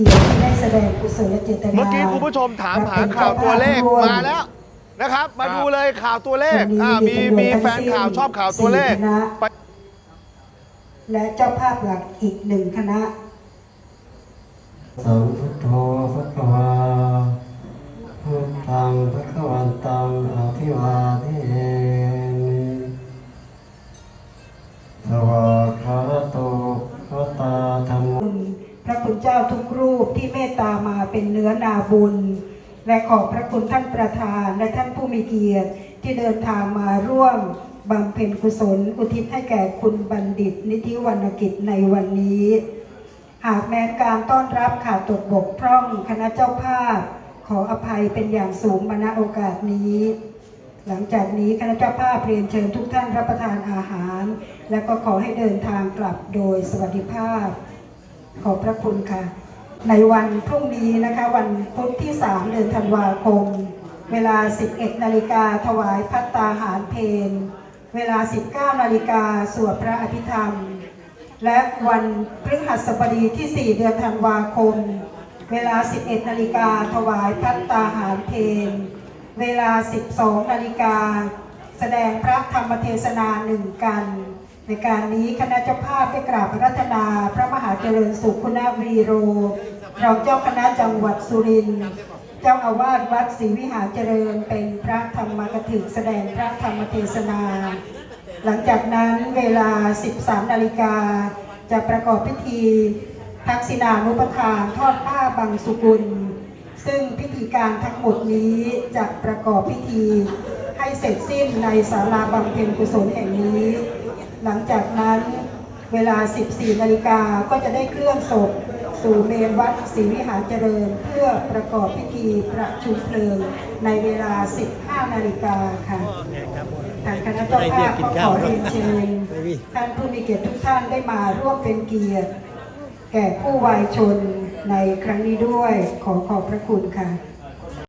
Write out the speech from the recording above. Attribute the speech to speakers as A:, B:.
A: กียรติที่ได้แสดงกุศลเจตนา
B: เมื่อกี้คุณผู้ชมถามหาข่าวตัวเลขมาแล้วนะครับ มาดูเลยข่าวตัวเลขอ่ามีมีแฟนข่าวชอบข่าวตัวเลข
A: สี่คณะ
B: ไป
A: และเจ้าภาพหลักอีกหนึ่งคณะ
C: สัมพุทโธพระควา รู
A: ปที่เมตตามาเป็นเนื้อนาบุญ และขอบพระคุณท่านประธานและท่านผู้มีเกียรติที่เดินทางมาร่วมบำเพ็ญกุศลอุทิศให้แก่คุณบัณฑิต นิธิวรรณกิจในวันนี้ หากแม้นการต้อนรับขาดตกบกพร่องคณะเจ้าภาพ ขออภัยเป็นอย่างสูงมาณโอกาสนี้ หลังจากนี้คณะเจ้าภาพเรียนเชิญทุกท่านรับประทานอาหาร และก็ขอให้เดินทางกลับโดยสวัสดิภาพ ขอบพระคุณค่ะ ในวันพรุ่งนี้นะคะวันพุธที่ 3 เดือนธันวาคม เวลา 11 นาฬิกาถวายพัตตาหารเพนเวลา 19 นาฬิกาสวดพระอภิธรรม และวันพฤหัสบดีที่ 4 เดือนธันวาคม เวลา 11 นาฬิกาถวายพัตตาหารเพนเวลา 12 นาฬิกาแสดงพระธรรมเทศนาหนึ่งกัน ในการนี้คณะเจ้าภาพได้กราบรัตนาพระมหาเจริญสุขคุณวีโร รองเจ้าคณะจังหวัดสุรินทร์เจ้าอาวาสวัดศรีวิหารเจริญเป็นพระธรรมกถึกแสดงพระธรรมเทศนา หลังจากนั้นเวลา 13 นาฬิกา จะประกอบพิธีทักษิณานุปทานทอดผ้าบังสุกุล ซึ่งพิธีการทั้งหมดนี้จะประกอบพิธีให้เสร็จสิ้นในศาลาบำเพ็ญกุศลแห่งนี้ หลังจากนั้น เวลา 14 นาฬิกาก็จะได้เคลื่อนศพสู่เมนวัดศรีวิหารเจริญ เพื่อประกอบพิธีประชุมเพลิงในเวลา 15 นาฬิกาค่ะทางคณะเจ้าภาพขอเรียนเชิญท่านผู้มีเกียรติทุกท่านได้มาร่วมเป็นเกียรติ แก่ผู้วายชนในครั้งนี้ด้วยขอขอบพระคุณค่ะ